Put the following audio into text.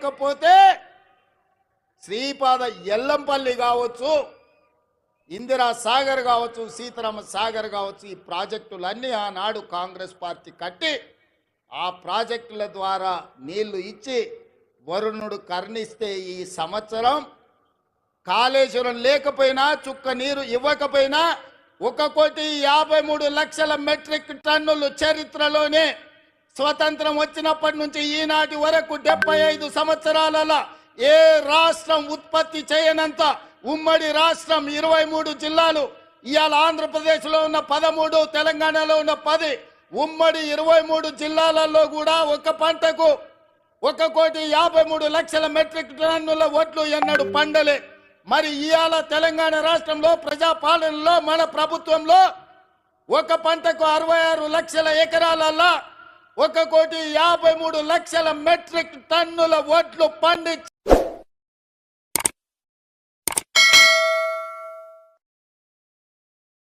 లేకపోతే శ్రీపాద ఎల్లంపల్లి కావచ్చు ఇందిరా సాగర్ కావచ్చు సీతారామ సాగర్ కావచ్చు ఈ ప్రాజెక్టులన్నీ ఆనాడు కాంగ్రెస్ పార్టీ కట్టి ఆ ప్రాజెక్టుల ద్వారా నీళ్ళు ఇచ్చి వరుణుడు కర్ణిస్తే ఈ సంవత్సరం కాళేశ్వరం లేకపోయినా చుక్క నీరు ఇవ్వకపోయినా ఒక కోటి యాభై మూడు లక్షల మెట్రిక్ టన్నులు చరిత్రలోనే స్వతంత్రం వచ్చినప్పటి నుంచి ఈనాటి వరకు డెబ్బై ఐదు సంవత్సరాలలో ఏ రాష్ట్రం ఉత్పత్తి చేయనంత ఉమ్మడి రాష్ట్రం ఇరవై మూడు జిల్లాలు ఇవాళ ఆంధ్రప్రదేశ్లో ఉన్న పదమూడు తెలంగాణలో ఉన్న పది ఉమ్మడి ఇరవై మూడు జిల్లాలలో కూడా ఒక పంటకు ఒక కోటి యాభై మూడు లక్షల మెట్రిక్ టన్నుల ఓట్లు ఎన్నడు పండలే. మరి ఇవాళ తెలంగాణ రాష్ట్రంలో ప్రజాపాలనలో మన ప్రభుత్వంలో ఒక పంటకు అరవై ఆరు లక్షల ఎకరాలల్లా ఒక కోటి యాభై మూడు లక్షల మెట్రిక్ టన్నుల ఓట్లు పండించి